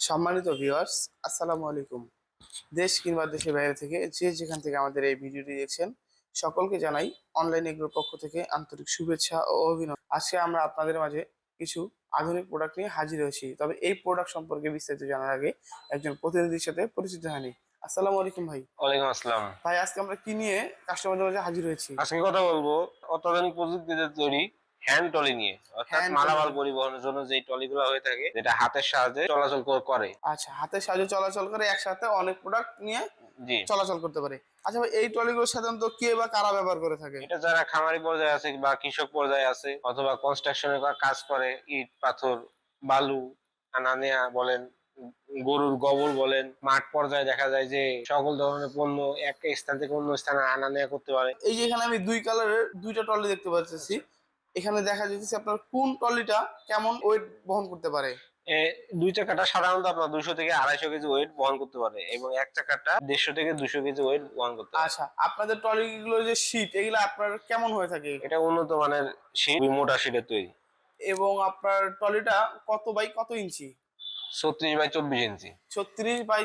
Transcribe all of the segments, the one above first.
সম্মানিত ভিউয়ার্স আসসালামু আলাইকুম। দেশ কিংবা দেশের বাইরে থেকে যে যেখান থেকে আমাদের এই ভিডিওটি দেখছেন সকলকে জানাই অনলাইন এগুলোর পক্ষ থেকে আন্তরিক শুভেচ্ছা ও অভিনন্দন। আজকে আমরা আপনাদের মাঝে কিছু আধুনিক প্রোডাক্ট নিয়ে হাজির হয়েছি। তবে এই প্রোডাক্ট সম্পর্কে বিস্তারিত জানার আগে একজন প্রতিনিধির সাথে পরিচিত হয়নি। আসসালামু আলাইকুম ভাই। ওয়ালাইকুম আসসালাম। ভাই আজকে আমরা কি নিয়ে কাস্টমারদের মাঝে হাজির হয়েছি? আজকে কথা বলব অত্যাধুনিক প্রযুক্তিতে তৈরি হ্যান্ড ট্রলি নিয়ে অর্থাৎ মালামাল পরিবহনের জন্য যে ট্রলিগুলো হয়ে থাকে যেটা হাতের সাহায্যে চলাচল করে। আচ্ছা হাতের সাহায্যে চলাচল করে একসাথে অনেক প্রোডাক্ট নিয়ে জি। চলাচল করতে পারে। আচ্ছা ভাই এই ট্রলিগুলো সাধারণত কে বা কারা ব্যবহার করে থাকে? এটা যারা খামারি পর্যায়ে আছে বা কৃষক পর্যায়ে আছে অথবা কনস্ট্রাকশনের কাজ করে ইট পাথর বালু আনা নেয়া বলেন গরুর গোবর বলেন মাঠ পর্যায়ে দেখা যায় যে সকল ধরনের পণ্য এক স্থান থেকে অন্য স্থানে আনা নেয়া করতে পারে। এই যে এখানে আমি দুই কালারের দুইটা ট্রলি দেখতে পাচ্ছি এখানে দেখা যাচ্ছে আপনার কোন ট্রলিটা কেমন ওয়েট বহন করতে পারে? দুই চাকাটা সাধারণত আপনার দুশো থেকে আড়াইশো কেজি ওয়েট বহন করতে পারে এবং এক চাকাটা দেড়শো থেকে দুশো কেজি ওয়েট বহন করতে পারে। আচ্ছা আপনাদের ট্রলি গুলো যে শীট এগুলো আপনার কেমন হয়ে থাকে? এটা উন্নত মানের শীট মোটা শীটের তৈরি। এবং আপনার ট্রলিটা কত বাই কত ইঞ্চি? ছত্রিশ বাই চব্বিশ ইঞ্চি। ছত্রিশ বাই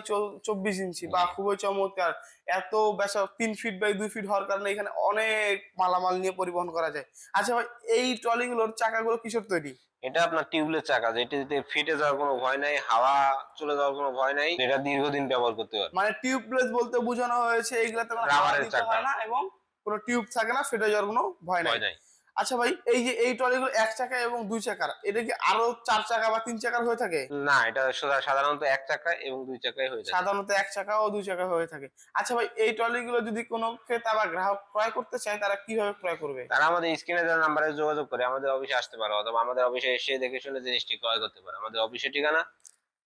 চব্বিশ ইঞ্চি বা খুবই চমৎকার। এত বেসা তিন ফিট বাই দুই ফিট হওয়ার কারণে এখানে অনেক মালামাল নিয়ে পরিবহন করা যায়। আচ্ছা ভাই এই ট্রলিগুলোর চাকাগুলো কিসের তৈরি? এটা আপনার টিউবলের চাকা যেটিতে ফিটে যাওয়ার কোনো ভয় নাই হাওয়া চলে যাওয়ার কোনো ভয় নাই এটা দীর্ঘদিন ব্যবহার করতে পারে মানে টিউবলেস বলতে বোঝানো হয়েছে এগুলাতে কোনো হাওয়া রাবারের চাকা। না এবং কোনো টিউব থাকে না ফেটে যাওয়ার কোনো ভয় নাই। আচ্ছা ভাই এই যে এই ট্রলিগুলো এক চাকা এবং দুই চাকার এটা কি আরও চার চাকা বা তিন চাকার হয়ে থাকে? না এটা সাধারণত এক চাকা এবং দুই চাকায় হয়ে যায় সাধারণত এক চাকা ও দুই চাকা হয়ে থাকে। আচ্ছা ভাই এই ট্রলিগুলো যদি কোনো ক্রেতা বা গ্রাহক ক্রয় করতে চায় তারা কীভাবে ক্রয় করবে? তারা আমাদের স্ক্রিনে দেওয়া নাম্বারে যোগাযোগ করে আমাদের অফিসে আসতে পারে অথবা আমাদের অফিসে এসে দেখে শুনে জিনিসটি ক্রয় করতে পারে। আমাদের অফিসের ঠিকানা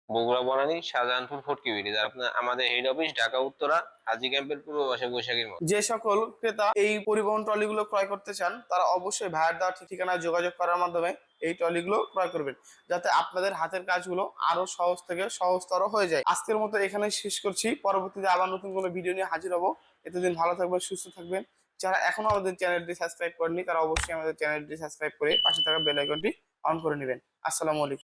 বগুড়া বনানী, শাহজাহানপুর বিডি যার আপনার আমাদের হেড অফিস ঢাকা, উত্তরা, হাজি ক্যাম্পের পূর্ব পাশে বৈশাখীর যে সকল ক্রেতা এই পরিবহন ট্রলিগুলো ক্রয় করতে চান, তারা অবশ্যই ভাইয়ের দেওয়া ঠিকানায় যোগাযোগ করার মাধ্যমে এই ট্রলিগুলো ক্রয় করবেন, যাতে আপনাদের হাতের কাজগুলো আরও সহজ থেকে সহজতর হয়ে যায়। আজকের মতো এখানে শেষ করছি। পরবর্তীতে আবার নতুন কোনো ভিডিও নিয়ে হাজির হব। এতদিন ভালো থাকবেন, সুস্থ থাকবেন। যারা এখনও আমাদের চ্যানেলটি সাবস্ক্রাইব করেনি তারা অবশ্যই আমাদের চ্যানেলটি সাবস্ক্রাইব করে পাশে থাকা বেল আইকনটি অন করে নেবেন। আসসালামু আলাইকুম।